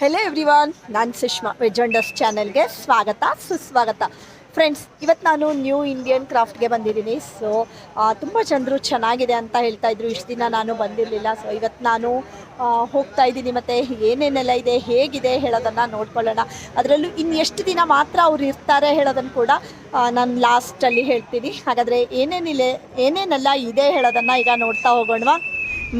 Hello everyone ನಾನು Sushma veg ಚಾನಲ್ಗೆ ಸ್ವಾಗತ, ಸುಸ್ವಾಗತ. ಫ್ರೆಂಡ್ಸ್ ಇವತ್ತು ನಾನು ನ್ಯೂ ಇಂಡಿಯನ್ ಕ್ರಾಫ್ಟ್ಗೆ ಬಂದಿದ್ದೀನಿ. ಸೊ ತುಂಬ ಜನರು ಚೆನ್ನಾಗಿದೆ ಅಂತ ಹೇಳ್ತಾ ಇದ್ರು. ಇಷ್ಟು ದಿನ ನಾನು ಬಂದಿರಲಿಲ್ಲ. ಸೊ ಇವತ್ತು ನಾನು ಹೋಗ್ತಾ ಇದ್ದೀನಿ ಮತ್ತು ಏನೇನೆಲ್ಲ ಇದೆ, ಹೇಗಿದೆ ಹೇಳೋದನ್ನು ನೋಡ್ಕೊಳ್ಳೋಣ. ಅದರಲ್ಲೂ ಇನ್ನು ಎಷ್ಟು ದಿನ ಮಾತ್ರ ಅವ್ರು ಇರ್ತಾರೆ ಹೇಳೋದನ್ನು ಕೂಡ ನಾನು ಲಾಸ್ಟಲ್ಲಿ ಹೇಳ್ತೀನಿ. ಹಾಗಾದರೆ ಏನೇನಿಲ್ಲ ಏನೇನೆಲ್ಲ ಇದೆ ಹೇಳೋದನ್ನು ಈಗ ನೋಡ್ತಾ ಹೋಗೋಣವಾ?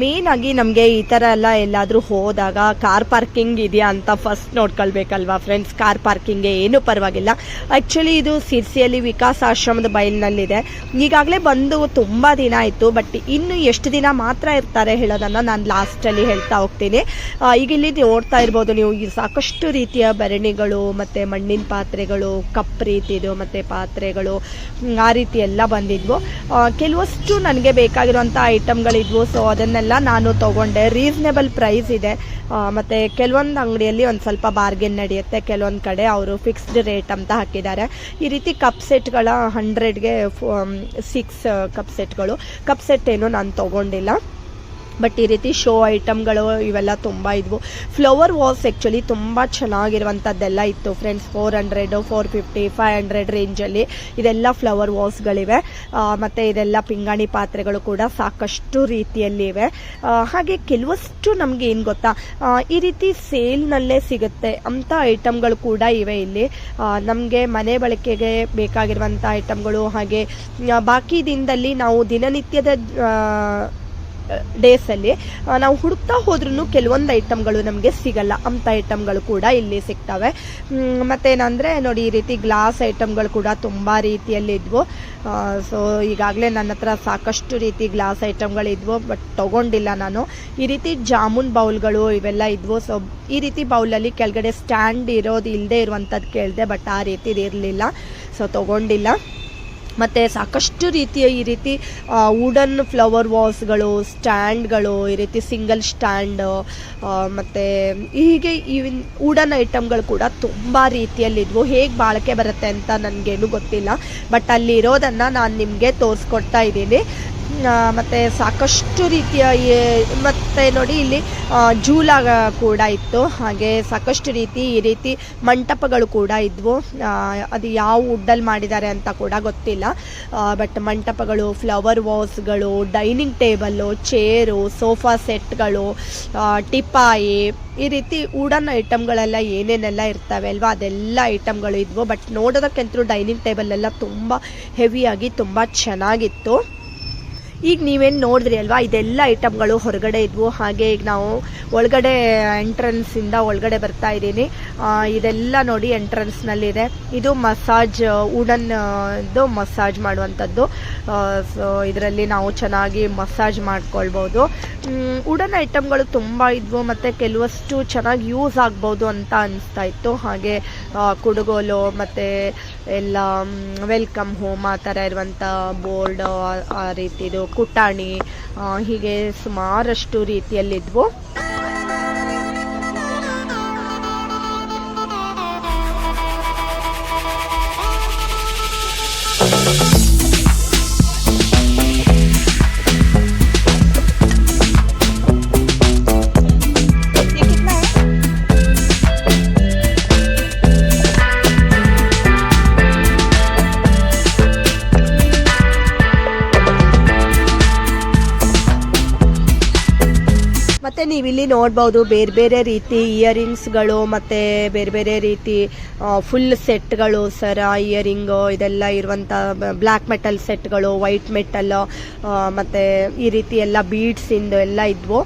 ಮೇನ್ ಆಗಿ ನಮಗೆ ಈ ಥರ ಎಲ್ಲ ಎಲ್ಲಾದರೂ ಹೋದಾಗ ಕಾರ್ ಪಾರ್ಕಿಂಗ್ ಇದೆಯಾ ಅಂತ ಫಸ್ಟ್ ನೋಡ್ಕೊಳ್ಬೇಕಲ್ವಾ ಫ್ರೆಂಡ್ಸ್ ಕಾರ್ ಪಾರ್ಕಿಂಗ್ಗೆ ಏನೂ ಪರವಾಗಿಲ್ಲ. ಆ್ಯಕ್ಚುಲಿ ಇದು ಸಿರ್ಸಿಯಲ್ಲಿ ವಿಕಾಸ್ ಆಶ್ರಮದ ಬಯಲಿನಲ್ಲಿದೆ. ಈಗಾಗಲೇ ಬಂದು ತುಂಬ ದಿನ ಆಯಿತು ಬಟ್ ಇನ್ನು ಎಷ್ಟು ದಿನ ಮಾತ್ರ ಇರ್ತಾರೆ ಹೇಳೋದನ್ನು ನಾನು ಲಾಸ್ಟಲ್ಲಿ ಹೇಳ್ತಾ ಹೋಗ್ತೀನಿ. ಈಗ ಇಲ್ಲಿ ನೋಡ್ತಾ ಇರ್ಬೋದು ನೀವು, ಈ ಸಾಕಷ್ಟು ರೀತಿಯ ಭರಣಿಗಳು ಮತ್ತು ಮಣ್ಣಿನ ಪಾತ್ರೆಗಳು, ಕಪ್ ರೀತಿದು ಮತ್ತು ಪಾತ್ರೆಗಳು ಆ ರೀತಿ ಎಲ್ಲ ಬಂದಿದ್ವು. ಕೆಲವಷ್ಟು ನನಗೆ ಬೇಕಾಗಿರುವಂಥ ಐಟಮ್ಗಳಿದ್ವು ಸೊ ಅದನ್ನೆಲ್ಲ ನಾನು ತಗೊಂಡೆ. ರೀಸನೇಬಲ್ ಪ್ರೈಸ್ ಇದೆ. ಮತ್ತೆ ಕೆಲವೊಂದು ಅಂಗಡಿಯಲ್ಲಿ ಒಂದು ಸ್ವಲ್ಪ ಬಾರ್ಗೇನ್ ನಡೆಯುತ್ತೆ. ಕೆಲವೊಂದು ಕಡೆ ಅವರು ಫಿಕ್ಸ್ಡ್ ರೇಟ್ ಅಂತ ಹಾಕಿದ್ದಾರೆ. ಈ ರೀತಿ ಕಪ್ ಸೆಟ್ಗಳ ಹಂಡ್ರೆಡ್ಗೆ ಸಿಕ್ಸ್ ಕಪ್ ಸೆಟ್ಗಳು ಕಪ್ ಸೆಟ್ ಏನು ನಾನು ತೊಗೊಂಡಿಲ್ಲ. ಬಟ್ ಈ ರೀತಿ ಶೋ ಐಟಮ್ಗಳು ಇವೆಲ್ಲ ತುಂಬ ಇದ್ವು. ಫ್ಲವರ್ ವಾಸ್ ಆ್ಯಕ್ಚುಲಿ ತುಂಬ ಚೆನ್ನಾಗಿರುವಂಥದ್ದೆಲ್ಲ ಇತ್ತು friends four hundred four fifty five hundred ರೇಂಜಲ್ಲಿ ಇದೆಲ್ಲ ಫ್ಲವರ್ ವಾಸ್ಗಳಿವೆ ಮತ್ತು ಇದೆಲ್ಲ ಪಿಂಗಾಣಿ ಪಾತ್ರೆಗಳು ಕೂಡ ಸಾಕಷ್ಟು ರೀತಿಯಲ್ಲಿವೆ ಹಾಗೆ ಕೆಲವಷ್ಟು ನಮಗೆ ಏನು ಗೊತ್ತಾ? ಈ ರೀತಿ ಸೇಲ್ನಲ್ಲೇ ಸಿಗುತ್ತೆ ಅಂಥ ಐಟಮ್ಗಳು ಕೂಡ ಇವೆ ಇಲ್ಲಿ. ನಮಗೆ ಮನೆ ಬಳಕೆಗೆ ಬೇಕಾಗಿರುವಂಥ ಐಟಮ್ಗಳು ಹಾಗೆ ಬಾಕಿ ದಿನದಲ್ಲಿ ನಾವು ದಿನನಿತ್ಯದ ಡೇಸಲ್ಲಿ ನಾವು ಹುಡುಕ್ತಾ ಹೋದ್ರೂ ಕೆಲವೊಂದು ಐಟಮ್ಗಳು ನಮಗೆ ಸಿಗಲ್ಲ. ಅಂಥ ಐಟಮ್ಗಳು ಕೂಡ ಇಲ್ಲಿ ಸಿಗ್ತವೆ. ಮತ್ತೇನಂದರೆ ನೋಡಿ, ಈ ರೀತಿ ಗ್ಲಾಸ್ ಐಟಮ್ಗಳು ಕೂಡ ತುಂಬ ರೀತಿಯಲ್ಲಿ ಇದ್ವು. ಸೊ ಈಗಾಗಲೇ ನನ್ನ ಹತ್ರ ಸಾಕಷ್ಟು ರೀತಿ ಗ್ಲಾಸ್ ಐಟಮ್ಗಳಿದ್ವು ಬಟ್ ತೊಗೊಂಡಿಲ್ಲ ನಾನು. ಈ ರೀತಿ ಜಾಮೂನ್ ಬೌಲ್ಗಳು ಇವೆಲ್ಲ ಇದ್ವು. ಸೊ ಈ ರೀತಿ ಬೌಲಲ್ಲಿ ಕೆಳಗಡೆ ಸ್ಟ್ಯಾಂಡ್ ಇರೋದು ಇಲ್ಲದೆ ಇರುವಂಥದ್ದು ಕೇಳಿದೆ ಬಟ್ ಆ ರೀತಿದು ಇರಲಿಲ್ಲ. ಸೊ ತೊಗೊಂಡಿಲ್ಲ. ಮತ್ತು ಸಾಕಷ್ಟು ರೀತಿಯ ಈ ರೀತಿ ವುಡನ್ ಫ್ಲವರ್ ವಾಸ್ಗಳು ಸ್ಟ್ಯಾಂಡ್ಗಳು ಈ ರೀತಿ ಸಿಂಗಲ್ ಸ್ಟ್ಯಾಂಡ್ ಮತ್ತು ಹೀಗೆ ಈವಿನ್ ವುಡನ್ ಐಟಮ್ಗಳು ಕೂಡ ತುಂಬ ರೀತಿಯಲ್ಲಿದ್ವು. ಹೇಗೆ ಬಾಳಿಕೆ ಬರುತ್ತೆ ಅಂತ ನನಗೇನು ಗೊತ್ತಿಲ್ಲ. ಬಟ್ ಅಲ್ಲಿರೋದನ್ನು ನಾನು ನಿಮಗೆ ತೋರಿಸ್ಕೊಡ್ತಾ ಇದ್ದೀನಿ. ಮತ್ತು ಸಾಕಷ್ಟು ರೀತಿಯ ಮತ್ತೆ ನೋಡಿ, ಇಲ್ಲಿ ಜೂಲಾ ಕೂಡ ಇತ್ತು. ಹಾಗೆ ಸಾಕಷ್ಟು ರೀತಿ ಈ ರೀತಿ ಮಂಟಪಗಳು ಕೂಡ ಇದ್ವು. ಅದು ಯಾವ ವುಡ್ಡಲ್ಲಿ ಮಾಡಿದ್ದಾರೆ ಅಂತ ಕೂಡ ಗೊತ್ತಿಲ್ಲ. ಬಟ್ ಮಂಟಪಗಳು ಫ್ಲವರ್ ವಾಸ್ಗಳು ಡೈನಿಂಗ್ ಟೇಬಲ್ಲು ಚೇರು ಸೋಫಾ ಸೆಟ್ಗಳು ಟಿಪಾಯಿ ಈ ರೀತಿ ವುಡನ್ ಐಟಮ್ಗಳೆಲ್ಲ ಏನೇನೆಲ್ಲ ಇರ್ತವೆ ಅಲ್ವಾ, ಅದೆಲ್ಲ ಐಟಮ್ಗಳು ಇದ್ವು. ಬಟ್ ನೋಡೋದಕ್ಕಂತೂ ಡೈನಿಂಗ್ ಟೇಬಲ್ ಎಲ್ಲ ತುಂಬ ಹೆವಿಯಾಗಿ ತುಂಬ ಚೆನ್ನಾಗಿತ್ತು. ಈಗ ನೀವೇನು ನೋಡಿದ್ರಿ ಅಲ್ವಾ? ಇದೆಲ್ಲ ಐಟಮ್ಗಳು ಹೊರಗಡೆ ಇದ್ವು. ಹಾಗೆ ಈಗ ನಾವು ಒಳಗಡೆ ಎಂಟ್ರೆನ್ಸಿಂದ ಒಳಗಡೆ ಬರ್ತಾ ಇದ್ದೀನಿ. ಇದೆಲ್ಲ ನೋಡಿ ಎಂಟ್ರೆನ್ಸ್ನಲ್ಲಿದೆ ಇದು ಮಸಾಜ್ ವುಡನ್ದು ಮಸಾಜ್ ಮಾಡುವಂಥದ್ದು. ಸೊ ಇದರಲ್ಲಿ ನಾವು ಚೆನ್ನಾಗಿ ಮಸಾಜ್ ಮಾಡ್ಕೊಳ್ಬೋದು. ವುಡನ್ ಐಟಮ್ಗಳು ತುಂಬ ಇದ್ವು ಮತ್ತು ಕೆಲವಷ್ಟು ಚೆನ್ನಾಗಿ ಯೂಸ್ ಆಗ್ಬೋದು ಅಂತ ಅನಿಸ್ತಾ ಇತ್ತು. ಹಾಗೆ ಕುಡುಗೋಲು ಮತ್ತು ಎಲ್ಲ ವೆಲ್ಕಮ್ ಹೋಮ್ ಆ ಥರ ಇರುವಂಥ ಬೋರ್ಡ್ ಆ ರೀತಿದು ಕುಟಾಣಿ ಹೀಗೆ ಸುಮಾರಷ್ಟು ರೀತಿಯಲ್ಲಿದ್ವು. ನೋಡ್ಬೋದು ಬೇರೆ ಬೇರೆ ರೀತಿ ಇಯರಿಂಗ್ಸ್ಗಳು ಮತ್ತು ಬೇರೆ ಬೇರೆ ರೀತಿ ಫುಲ್ ಸೆಟ್ಗಳು ಸರ, ಇಯರಿಂಗು ಇದೆಲ್ಲ ಇರುವಂಥ ಬ್ಲ್ಯಾಕ್ ಮೆಟಲ್ ಸೆಟ್ಗಳು ವೈಟ್ ಮೆಟಲ್ ಮತ್ತು ಈ ರೀತಿ ಎಲ್ಲ ಬೀಡ್ಸಿಂದು ಎಲ್ಲ ಇದ್ವು.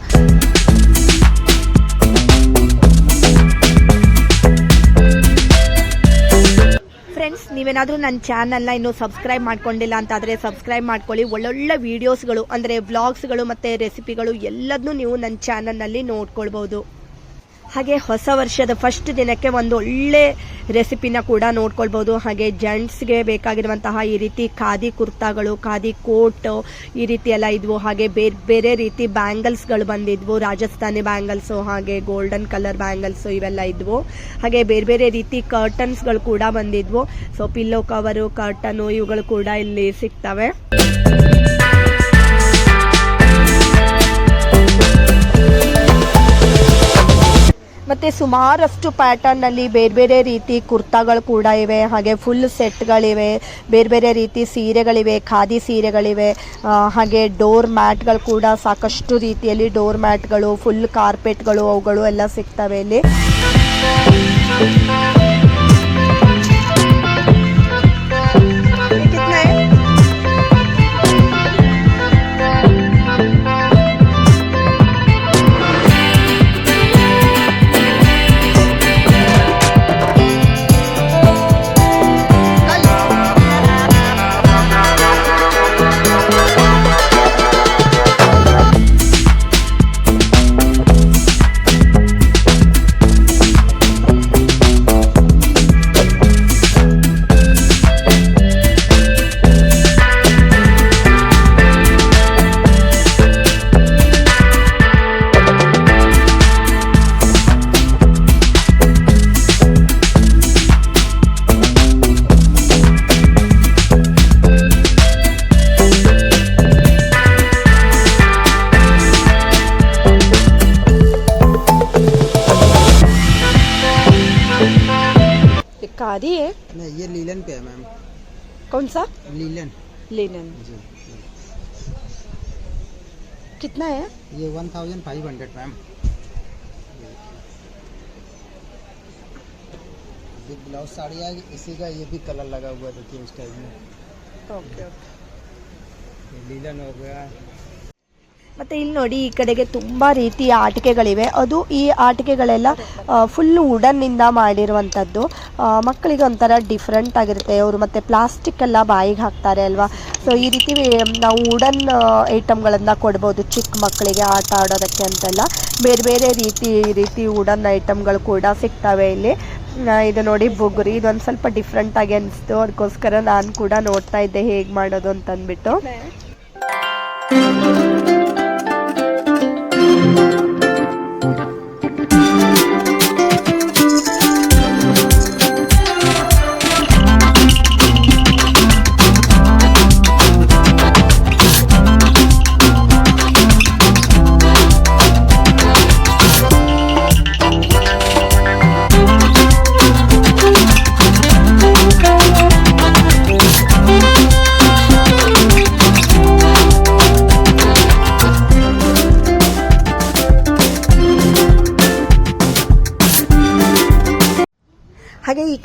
ನೀವೇನಾದರೂ ನನ್ನ ಚಾನಲ್ನ ಇನ್ನೂ ಸಬ್ಸ್ಕ್ರೈಬ್ ಮಾಡ್ಕೊಂಡಿಲ್ಲ ಅಂತಾದರೆ ಸಬ್ಸ್ಕ್ರೈಬ್ ಮಾಡ್ಕೊಳ್ಳಿ. ಒಳ್ಳೊಳ್ಳೆ ವೀಡಿಯೋಸ್ಗಳು ಅಂದರೆ ವ್ಲಾಗ್ಸ್ಗಳು ಮತ್ತು ರೆಸಿಪಿಗಳು ಎಲ್ಲದನ್ನೂ ನೀವು ನನ್ನ ಚಾನಲ್ನಲ್ಲಿ ನೋಡ್ಕೊಳ್ಬೋದು ಹಾಗೆ ಹೊಸ ವರ್ಷದ ಫಸ್ಟ್ ದಿನಕ್ಕೆ ಒಂದು ಒಳ್ಳೆ ರೆಸಿಪಿನ ಕೂಡ ನೋಡ್ಕೊಳ್ಬೋದು. ಹಾಗೆ ಜೆಂಟ್ಸ್ಗೆ ಬೇಕಾಗಿರುವಂತಹ ಈ ರೀತಿ ಖಾದಿ ಕುರ್ತಾಗಳು, ಖಾದಿ ಕೋಟ್ ಈ ರೀತಿ ಎಲ್ಲ ಇದ್ವು. ಹಾಗೆ ಬೇರೆ ಬೇರೆ ರೀತಿ ಬ್ಯಾಂಗಲ್ಸ್ಗಳು ಬಂದಿದ್ವು. ರಾಜಸ್ಥಾನಿ ಬ್ಯಾಂಗಲ್ಸು ಹಾಗೆ ಗೋಲ್ಡನ್ ಕಲರ್ ಬ್ಯಾಂಗಲ್ಸ್ ಇವೆಲ್ಲ ಇದ್ವು. ಹಾಗೆ ಬೇರೆ ಬೇರೆ ರೀತಿ ಕರ್ಟನ್ಸ್ಗಳು ಕೂಡ ಬಂದಿದ್ವು. ಸೊ ಪಿಲ್ಲೋ ಕವರು ಕರ್ಟನು ಇವುಗಳು ಕೂಡ ಇಲ್ಲಿ ಸಿಗ್ತವೆ. ಮತ್ತು ಸುಮಾರಷ್ಟು ಪ್ಯಾಟರ್ನಲ್ಲಿ ಬೇರೆ ಬೇರೆ ರೀತಿ ಕುರ್ತಾಗಳು ಕೂಡ ಇವೆ. ಹಾಗೆ ಫುಲ್ ಸೆಟ್ಗಳಿವೆ. ಬೇರೆ ಬೇರೆ ರೀತಿ ಸೀರೆಗಳಿವೆ. ಖಾದಿ ಸೀರೆಗಳಿವೆ. ಹಾಗೆ ಡೋರ್ ಮ್ಯಾಟ್ಗಳು ಕೂಡ ಸಾಕಷ್ಟು ರೀತಿಯಲ್ಲಿ ಡೋರ್ ಮ್ಯಾಟ್ಗಳು ಫುಲ್ ಕಾರ್ಪೆಟ್ಗಳು ಅವುಗಳು ಎಲ್ಲ ಸಿಗ್ತವೆ ಇಲ್ಲಿ. ये है। नहीं ये लीलन पे है मैम। कौन सा? लीलन। लिनन जी। कितना है? ये one thousand five hundred ma'am. ये ब्लाउज साड़ी आएगी इसी का ये भी कलर लगा हुआ है देखिए इस टाइप में। ओके। ये लीलन हो गया। ಮತ್ತು ಇಲ್ಲಿ ನೋಡಿ, ಈ ಕಡೆಗೆ ತುಂಬ ರೀತಿಯ ಆಟಿಕೆಗಳಿವೆ. ಅದು ಈ ಆಟಿಕೆಗಳೆಲ್ಲ ಫುಲ್ ವುಡನ್ನಿಂದ ಮಾಡಿರುವಂಥದ್ದು ಮಕ್ಕಳಿಗೆ ಒಂಥರ ಡಿಫ್ರೆಂಟ್ ಆಗಿರುತ್ತೆ. ಅವರು ಮತ್ತು ಪ್ಲಾಸ್ಟಿಕ್ ಎಲ್ಲ ಬಾಯಿಗೆ ಹಾಕ್ತಾರೆ ಅಲ್ವಾ? ಸೊ ಈ ರೀತಿ ನಾವು ವುಡನ್ ಐಟಮ್ಗಳನ್ನು ಕೊಡ್ಬೋದು ಚಿಕ್ಕ ಮಕ್ಕಳಿಗೆ ಆಟ ಆಡೋದಕ್ಕೆ ಅಂತೆಲ್ಲ. ಬೇರೆ ಬೇರೆ ರೀತಿ ರೀತಿ ವುಡನ್ ಐಟಮ್ಗಳು ಕೂಡ ಸಿಗ್ತವೆ ಇಲ್ಲಿ. ಇದು ನೋಡಿ ಬುಗುರಿ. ಇದೊಂದು ಸ್ವಲ್ಪ ಡಿಫ್ರೆಂಟಾಗಿ ಅನಿಸ್ತು. ಅದಕ್ಕೋಸ್ಕರ ನಾನು ಕೂಡ ನೋಡ್ತಾ ಇದ್ದೆ ಹೇಗೆ ಮಾಡೋದು ಅಂತಂದ್ಬಿಟ್ಟು.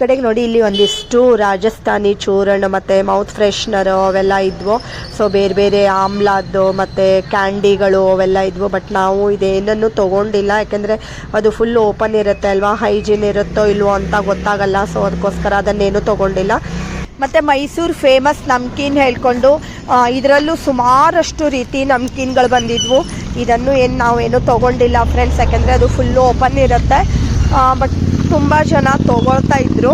ಕಡೆಗೆ ನೋಡಿ ಇಲ್ಲಿ ಒಂದಿಷ್ಟು ರಾಜಸ್ಥಾನಿ ಚೂರಣ ಮತ್ತು ಮೌತ್ ಫ್ರೆಶ್ನರ್ ಅವೆಲ್ಲ ಇದ್ವು. ಸೊ ಬೇರೆ ಬೇರೆ ಆಮ್ಲಾದ್ದು ಮತ್ತು ಕ್ಯಾಂಡಿಗಳು ಅವೆಲ್ಲ ಇದ್ವು. ಬಟ್ ನಾವು ಇದೇನನ್ನು ತೊಗೊಂಡಿಲ್ಲ. ಯಾಕೆಂದರೆ ಅದು ಫುಲ್ ಓಪನ್ ಇರುತ್ತೆ ಅಲ್ವಾ? ಹೈಜೀನ್ ಇರುತ್ತೋ ಇಲ್ವೋ ಅಂತ ಗೊತ್ತಾಗಲ್ಲ. ಸೊ ಅದಕ್ಕೋಸ್ಕರ ಅದನ್ನೇನು ತೊಗೊಂಡಿಲ್ಲ. ಮತ್ತು ಮೈಸೂರು ಫೇಮಸ್ ನಮ್ಕೀನ್ ಹೇಳ್ಕೊಂಡು ಇದರಲ್ಲೂ ಸುಮಾರಷ್ಟು ರೀತಿ ನಮ್ಕೀನ್ಗಳು ಬಂದಿದ್ವು. ಇದನ್ನು ಏನು ನಾವೇನು ತೊಗೊಂಡಿಲ್ಲ ಫ್ರೆಂಡ್ಸ್ ಯಾಕೆಂದರೆ ಅದು ಫುಲ್ಲು ಓಪನ್ ಇರುತ್ತೆ. ಬಟ್ ತುಂಬ ಜನ ತಗೊಳ್ತಾ ಇದ್ರು.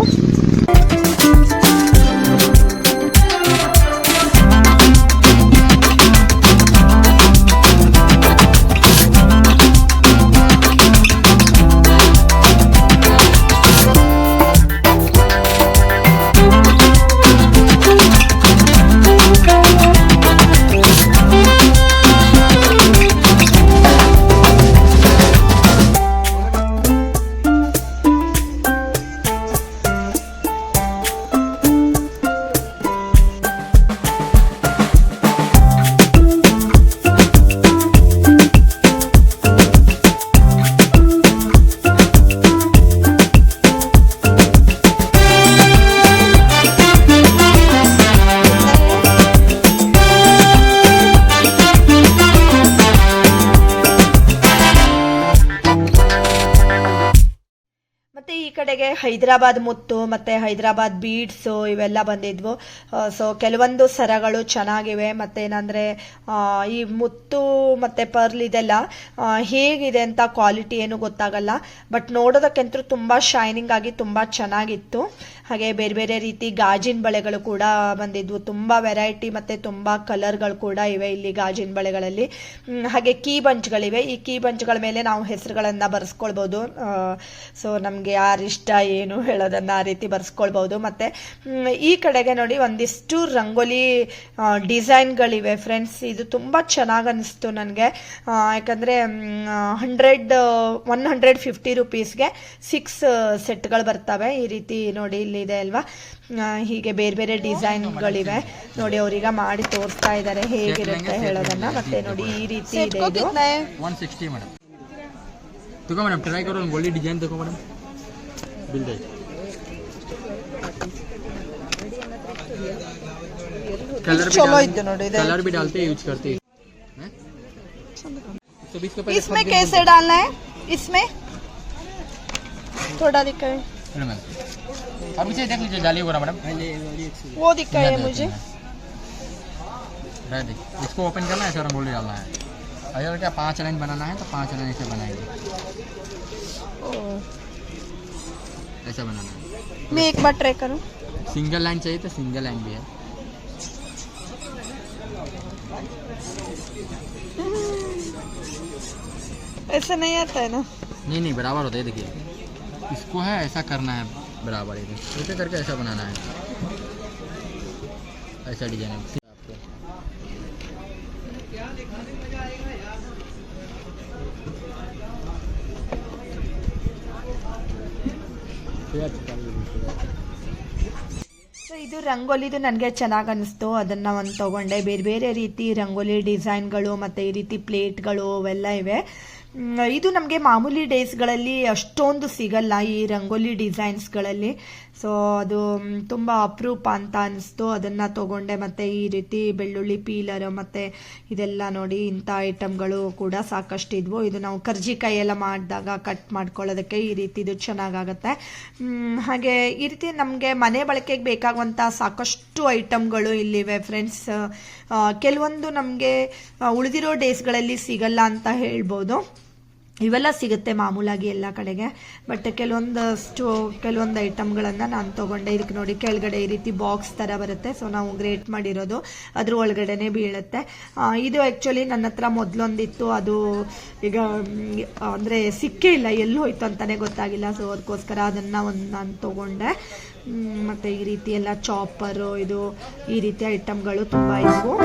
ಹೈದರಾಬಾದ್ ಮುತ್ತು ಮತ್ತೆ ಹೈದರಾಬಾದ್ ಬೀಡ್ಸು ಇವೆಲ್ಲ ಬಂದಿದ್ವು. ಸೊ ಕೆಲವೊಂದು ಸರಗಳು ಚೆನ್ನಾಗಿವೆ ಮತ್ತೇನಂದರೆ ಈ ಮುತ್ತು ಮತ್ತೆ ಪರ್ಲ್ ಇದೆಲ್ಲ ಹೇಗಿದೆ ಅಂತ ಕ್ವಾಲಿಟಿ ಏನು ಗೊತ್ತಾಗಲ್ಲ ಬಟ್ ನೋಡೋದಕ್ಕಂತೂ ತುಂಬಾ ಶೈನಿಂಗ್ ಆಗಿ ತುಂಬಾ ಚೆನ್ನಾಗಿತ್ತು. ಹಾಗೆ ಬೇರೆ ಬೇರೆ ರೀತಿ ಗಾಜಿನ ಬಳೆಗಳು ಕೂಡ ಬಂದಿದ್ವು. ತುಂಬಾ ವೆರೈಟಿ ಮತ್ತೆ ತುಂಬಾ ಕಲರ್ಗಳು ಕೂಡ ಇವೆ ಇಲ್ಲಿ ಗಾಜಿನ ಬಳೆಗಳಲ್ಲಿ. ಹಾಗೆ ಕೀ ಬಂಚ್ಗಳಿವೆ ಈ ಕೀ ಬಂಚ್ಗಳ ಮೇಲೆ ನಾವು ಹೆಸರುಗಳನ್ನ ಬರೆಸ್ಕೊಳ್ಬೋದು. ಸೊ ನಮಗೆ ಆ ಯಾರಿಷ್ಟ ಏನು ಹೇಳೋದನ್ನ ಆ ರೀತಿ ಬರೆಸ್ಕೊಳ್ಬಹುದು ಮತ್ತು ಈ ಕಡೆಗೆ ನೋಡಿ ಒಂದಿಷ್ಟು ರಂಗೋಲಿ ಡಿಸೈನ್ಗಳಿವೆ ಫ್ರೆಂಡ್ಸ್ ಇದು ತುಂಬ ಚೆನ್ನಾಗಿ ಅನಿಸ್ತು ನನಗೆ. ಯಾಕಂದರೆ ಹಂಡ್ರೆಡ್ ಒನ್ ಹಂಡ್ರೆಡ್ ಫಿಫ್ಟಿ ರುಪೀಸ್ಗೆ ಸಿಕ್ಸ್ ಸೆಟ್ಗಳು ಬರ್ತವೆ. ಈ ರೀತಿ ನೋಡಿ ಇಲ್ಲಿದೆ ಅಲ್ವಾ ಆ, ಹೀಗೆ ಬೇರೆ ಬೇರೆ ಡಿಸೈನ್ಗಳಿವೆ ನೋಡಿ ಅವ್ರೀಗ ಮಾಡಿ ತೋರಿಸ್ತಾ ಇದ್ದಾರೆ ಹೇಗಿರುತ್ತೆ ಹೇಳೋದನ್ನ ಮತ್ತೆ ನೋಡಿ ಈ ರೀತಿ ಇದೆ ಇದು वन सिक्सटी मैडम देखो मैडम ट्राई करो गोल्डी डिजाइन देखो मैडम बिल दे कलर भी ಚಲೋ डाल- ಇದ್ದು ನೋಡಿ ಇದೆ कलर भी डालते यूज करते हैं तो बीस का पहले इसमें कैसे डालना है इसमें थोड़ा दिखाए अब इसे देख लीजिए डालिए बोरा मैडम। वो दिखाए मुझे। रह दे इसको ओपन करना है ऐसा रंगोली डालना है। अगर क्या पाँच लाइन बनाना है तो पाँच लाइन ऐसे बनाएँगे। ऐसा बनाना है। मैं एक बार ट्राई करूँ। सिंगल लाइन चाहिए तो सिंगल लाइन भी है। ऐसा नहीं आता है ना? नहीं नहीं बराबर होता है देखिए। इसको है ऐसा करना है। बराबर इधर ऐसे करके ऐसा बनाना है ऐसा डिजाइन है आपको ಸೊ ಇದು ರಂಗೋಲಿದು ನನಗೆ ಚೆನ್ನಾಗಿ ಅನಿಸ್ತು ಅದನ್ನು ಒಂದು ತೊಗೊಂಡೆ ಬೇರೆ ಬೇರೆ ರೀತಿ ರಂಗೋಲಿ ಡಿಸೈನ್ಗಳು ಮತ್ತು ಈ ರೀತಿ ಪ್ಲೇಟ್ಗಳು ಅವೆಲ್ಲ ಇವೆ ಮ್, ಇದು ನಮಗೆ ಮಾಮೂಲಿ ಡೇಸ್ಗಳಲ್ಲಿ ಅಷ್ಟೊಂದು ಸಿಗಲ್ಲ ಈ ರಂಗೋಲಿ ಡಿಸೈನ್ಸ್ಗಳಲ್ಲಿ. ಸೊ ಅದು ತುಂಬ ಅಪರೂಪ ಅಂತ ಅನ್ನಿಸ್ತು ಅದನ್ನು ತೊಗೊಂಡೆ ಮತ್ತು ಈ ರೀತಿ ಬೆಳ್ಳುಳ್ಳಿ ಪೀಲರ್ ಮತ್ತು ಇದೆಲ್ಲ ನೋಡಿ ಇಂಥ ಐಟಮ್ಗಳು ಕೂಡ ಸಾಕಷ್ಟು ಇದ್ವು ಇದು ನಾವು ಕರ್ಜಿಕಾಯಿ ಎಲ್ಲ ಮಾಡಿದಾಗ ಕಟ್ ಮಾಡ್ಕೊಳ್ಳೋದಕ್ಕೆ ಈ ರೀತಿ ಇದು ಚೆನ್ನಾಗಾಗತ್ತೆ. ಹಾಗೆ ಈ ರೀತಿ ನಮಗೆ ಮನೆ ಬಳಕೆಗೆ ಬೇಕಾಗುವಂಥ ಸಾಕಷ್ಟು ಐಟಮ್ಗಳು ಇಲ್ಲಿವೆ ಫ್ರೆಂಡ್ಸ್. ಕೆಲವೊಂದು ನಮಗೆ ಉಳಿದಿರೋ ಡೇಸ್ಗಳಲ್ಲಿ ಸಿಗಲ್ಲ ಅಂತ ಹೇಳ್ಬೋದು. ಇವೆಲ್ಲ ಸಿಗುತ್ತೆ ಮಾಮೂಲಾಗಿ ಎಲ್ಲ ಕಡೆಗೆ. ಬಟ್ ಕೆಲವೊಂದಷ್ಟು, ಕೆಲವೊಂದು ಐಟಮ್ಗಳನ್ನು ನಾನು ತೊಗೊಂಡೆ. ಇದಕ್ಕೆ ನೋಡಿ ಕೆಳಗಡೆ ಈ ರೀತಿ ಬಾಕ್ಸ್ ಥರ ಬರುತ್ತೆ. ಸೊ ನಾವು ಗ್ರೇಟ್ ಮಾಡಿರೋದು. ಅದ್ರ ಒಳಗಡೆನೆ ಬೀಳುತ್ತೆ. ಇದು ಆ್ಯಕ್ಚುಲಿ ನನ್ನ ಹತ್ರ ಮೊದಲೊಂದಿತ್ತು. ಅದು ಈಗ ಅಂದರೆ ಸಿಕ್ಕೇ ಇಲ್ಲ. ಎಲ್ಲಿ ಹೋಯ್ತು ಅಂತಲೇ ಗೊತ್ತಾಗಿಲ್ಲ. ಸೊ ಅದಕ್ಕೋಸ್ಕರ ಅದನ್ನು ಒಂದು ನಾನು ತೊಗೊಂಡೆ. ಮತ್ತು ಈ ರೀತಿ ಎಲ್ಲ ಚಾಪರು ಇದು ಈ ರೀತಿ ಐಟಮ್ಗಳು ತುಂಬ ಇದ್ವು.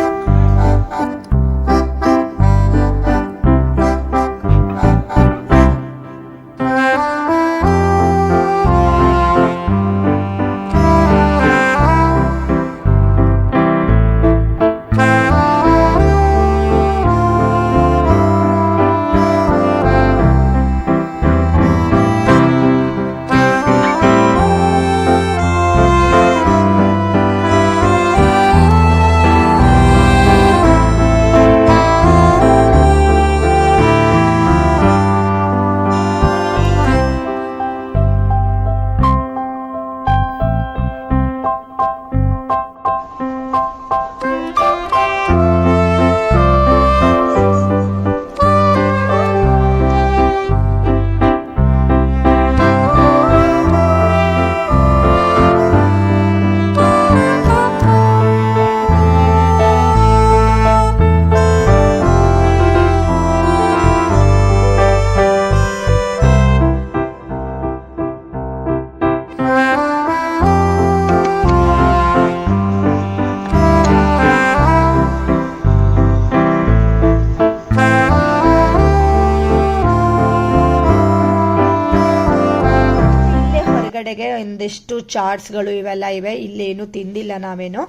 ಚಾರ್ಟ್ಸ್ಗಳು ಚಾಟ್ಸ್ಗಳು ಇವೆಲ್ಲ ಇವೆ, ಇಲ್ಲೇನು ತಿಂದಿಲ್ಲ ನಾವೇನು.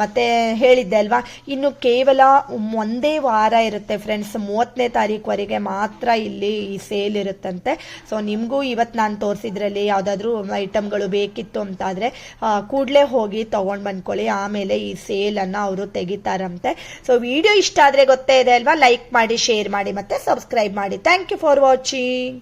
ಮತ್ತು ಮತ್ತೆ ಹೇಳಿದ್ದೆ ಅಲ್ವಾ, ಇನ್ನು ಕೇವಲ ಒಂದೇ ವಾರ ಇರುತ್ತೆ ಫ್ರೆಂಡ್ಸ್ ಮೂವತ್ತನೇ ತಾರೀಕುವರೆಗೆ ಮಾತ್ರ ಇಲ್ಲಿ ಈ ಸೇಲ್ ಇರುತ್ತಂತೆ. ಸೊ ನಿಮಗೂ ಇವತ್ತು ನಾನು ತೋರಿಸಿದ್ರಲ್ಲಿ ಯಾವುದಾದ್ರೂ ಐಟಮ್ಗಳು ಬೇಕಿತ್ತು ಅಂತಾದರೆ ಕೂಡಲೇ ಹೋಗಿ ತೊಗೊಂಡು ಬಂದ್ಕೊಳ್ಳಿ, ಆಮೇಲೆ ಈ ಸೇಲನ್ನು ಅವರು ತೆಗಿತಾರಂತೆ. ಸೊ ವಿಡಿಯೋ ಇಷ್ಟ ಆದರೆ ಗೊತ್ತೇ ಇದೆ ಅಲ್ವಾ ಲೈಕ್ ಮಾಡಿ ಶೇರ್ ಮಾಡಿ ಮತ್ತು ಸಬ್ಸ್ಕ್ರೈಬ್ ಮಾಡಿ. Thank you for watching